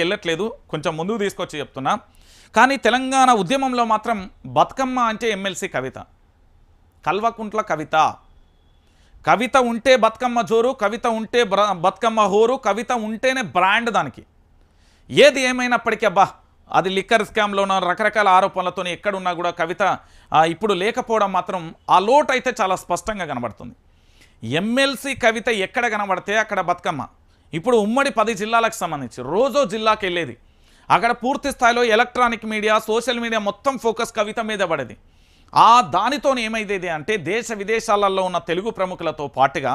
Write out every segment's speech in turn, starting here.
వెళ్ళట్లేదు కొంచెం ముందుకు తీసుకొచ్చి చెప్తున్నా. కానీ తెలంగాణ ఉద్యమంలో మాత్రం బతుకమ్మ అంటే ఎమ్మెల్సీ కవిత. కల్వకుంట్ల కవిత. కవిత ఉంటే బతుకమ్మ జోరు కవిత ఉంటే బతుకమ్మ హోరు కవిత ఉంటేనే బ్రాండ్ దానికి. ఏది ఏమైనప్పటికీ అబ్బా అది లిక్కర్ స్కామ్లోనో రకరకాల ఆరోపణలతో ఎక్కడున్నా కూడా కవిత ఇప్పుడు లేకపోవడం మాత్రం ఆ లోటు అయితే చాలా స్పష్టంగా కనబడుతుంది. ఎమ్మెల్సీ కవిత ఎక్కడ కనబడితే అక్కడ బతుకమ్మ. ఇప్పుడు ఉమ్మడి పది జిల్లాలకు సంబంధించి రోజో జిల్లాకి వెళ్ళేది. అక్కడ పూర్తి స్థాయిలో ఎలక్ట్రానిక్ మీడియా సోషల్ మీడియా మొత్తం ఫోకస్ కవిత మీద పడేది. ఆ దానితో ఏమైంది అంటే దేశ విదేశాలలో ఉన్న తెలుగు ప్రముఖులతో పాటుగా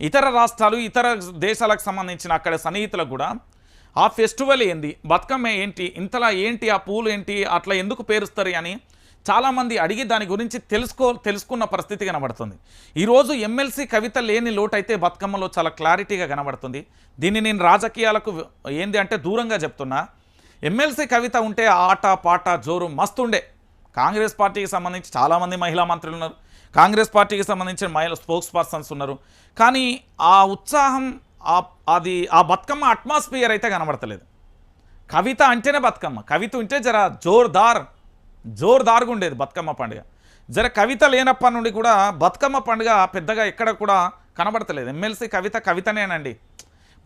ఇతర రాష్ట్రాలు ఇతర దేశాలకు సంబంధించిన అక్కడ సన్నిహితులకు కూడా ఆ ఫెస్టివల్ ఏంది బతుకమ్మ ఏంటి ఇంతలా ఏంటి ఆ పూలు ఏంటి అట్లా ఎందుకు పేరుస్తారు అని చాలామంది అడిగి దాని గురించి తెలుసుకో తెలుసుకున్న పరిస్థితి కనబడుతుంది. ఈరోజు ఎమ్మెల్సీ కవిత లేని లోటు అయితే బతుకమ్మలో చాలా క్లారిటీగా కనబడుతుంది. దీన్ని నేను రాజకీయాలకు ఏంది అంటే దూరంగా చెప్తున్నా. ఎమ్మెల్సీ కవిత ఉంటే ఆట పాట జోరు మస్తుండే. కాంగ్రెస్ పార్టీకి సంబంధించి చాలామంది మహిళా మంత్రులు ఉన్నారు. కాంగ్రెస్ పార్టీకి సంబంధించిన మహిళా స్పోక్స్ పర్సన్స్ ఉన్నారు. కానీ ఆ ఉత్సాహం అది ఆ బతుకమ్మ అట్మాస్ఫియర్ అయితే కనబడతలేదు. కవిత అంటేనే బతుకమ్మ. కవిత ఉంటే జర జోర్దార్. జోరుదారుగా ఉండేది బతుకమ్మ పండుగ. జర కవిత లేనప్పటి నుండి కూడా బతుకమ్మ పండుగ పెద్దగా ఎక్కడ కూడా కనబడతలేదు. ఎమ్మెల్సీ కవిత కవితనేనండి.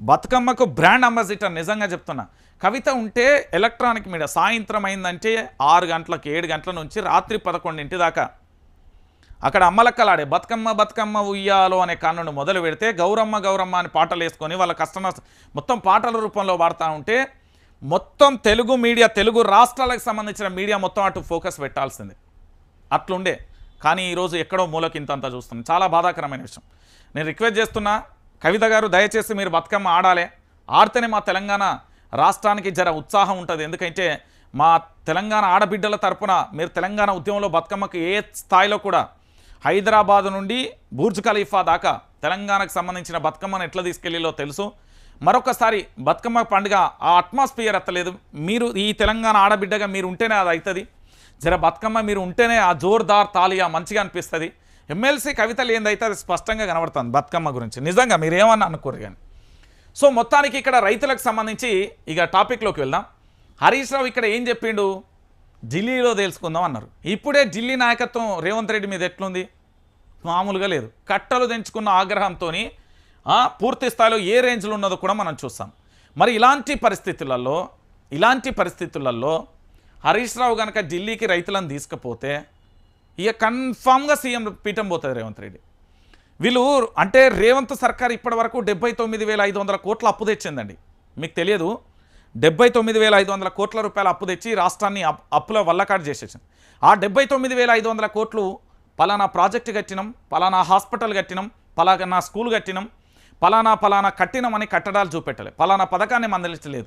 బతుకమ్మకు బ్రాండ్ అంబాసిడర్ నిజంగా చెప్తున్నా. కవిత ఉంటే ఎలక్ట్రానిక్ మీడియా సాయంత్రం అయిందంటే ఆరు గంటలకు ఏడు గంటల నుంచి రాత్రి పదకొండింటి దాకా. అక్కడ అమ్మలక్కలాడే బతుకమ్మ బతుకమ్మ ఉయ్యాలో అనే కానుండి మొదలు పెడితే గౌరమ్మ గౌరమ్మ అని పాటలు వేసుకొని వాళ్ళ కస్టమర్స్ మొత్తం పాటల రూపంలో పాడుతూ ఉంటే మొత్తం తెలుగు మీడియా తెలుగు రాష్ట్రాలకు సంబంధించిన మీడియా మొత్తం అటు ఫోకస్ పెట్టాల్సింది. అట్లుండే. కానీ ఈరోజు ఎక్కడో మూలకింతంతా చూస్తున్నాం. చాలా బాధాకరమైన విషయం. నేను రిక్వెస్ట్ చేస్తున్నా కవిత గారు దయచేసి మీరు బతుకమ్మ ఆడాలి. ఆడితేనే మా తెలంగాణ రాష్ట్రానికి జర ఉత్సాహం ఉంటుంది. ఎందుకంటే మా తెలంగాణ ఆడబిడ్డల తరపున మీరు తెలంగాణ ఉద్యమంలో బతుకమ్మకి ఏ స్థాయిలో కూడా హైదరాబాద్ నుండి బూర్జ్ ఖలీఫా దాకా తెలంగాణకు సంబంధించిన బతుకమ్మను ఎట్లా తీసుకెళ్ళిలో తెలుసు. మరొకసారి బతుకమ్మ పండుగ ఆ అట్మాస్ఫియర్ ఎత్తలేదు. మీరు ఈ తెలంగాణ ఆడబిడ్డగా మీరు ఉంటేనే అది అవుతుంది జర బతుకమ్మ మీరు ఉంటేనే ఆ జోర్దార్ తాలియా మంచిగా అనిపిస్తుంది. ఎమ్మెల్సీ కవితలు ఏందైతే అది స్పష్టంగా కనబడుతుంది బతుకమ్మ గురించి. నిజంగా మీరు ఏమన్నా అనుకోరు కానీ. సో మొత్తానికి ఇక్కడ రైతులకు సంబంధించి ఇక టాపిక్లోకి వెళ్దాం. హరీష్ రావు ఇక్కడ ఏం చెప్పిండు? ఢిల్లీలో తెలుసుకుందాం అన్నారు. ఇప్పుడే ఢిల్లీ నాయకత్వం రేవంత్ రెడ్డి మీద ఎట్లుంది? మామూలుగా లేదు. కట్టలు తెంచుకున్న ఆగ్రహంతో పూర్తి స్థాయిలో ఏ రేంజ్లో ఉన్నదో కూడా మనం చూస్తాం. మరి ఇలాంటి పరిస్థితులలో ఇలాంటి పరిస్థితులలో హరీష్ రావు కనుక ఢిల్లీకి రైతులను తీసుకుపోతే ఇక కన్ఫామ్గా సీఎం పీఠం పోతుంది రేవంత్ రెడ్డి. వీళ్ళు అంటే రేవంత్ సర్కార్ ఇప్పటి వరకు డెబ్బై తొమ్మిది వేల ఐదు వందల కోట్ల అప్పు తెచ్చిందండి. మీకు తెలియదు డెబ్బై తొమ్మిది వేల ఐదు వందల కోట్ల రూపాయలు అప్పు తెచ్చి రాష్ట్రాన్ని అప్- అప్పుల వల్లకాడు చేసేసింది. ఆ డెబ్బై తొమ్మిది వేల ఐదు వందల కోట్లు పలానా ప్రాజెక్టు కట్టినాం పలానా హాస్పిటల్ కట్టినాం పలానా స్కూల్ కట్టినాం పలానా పలానా కట్టినమని కట్టడాలు చూపెట్టలేదు పలానా పథకాన్ని మందలించలేదు.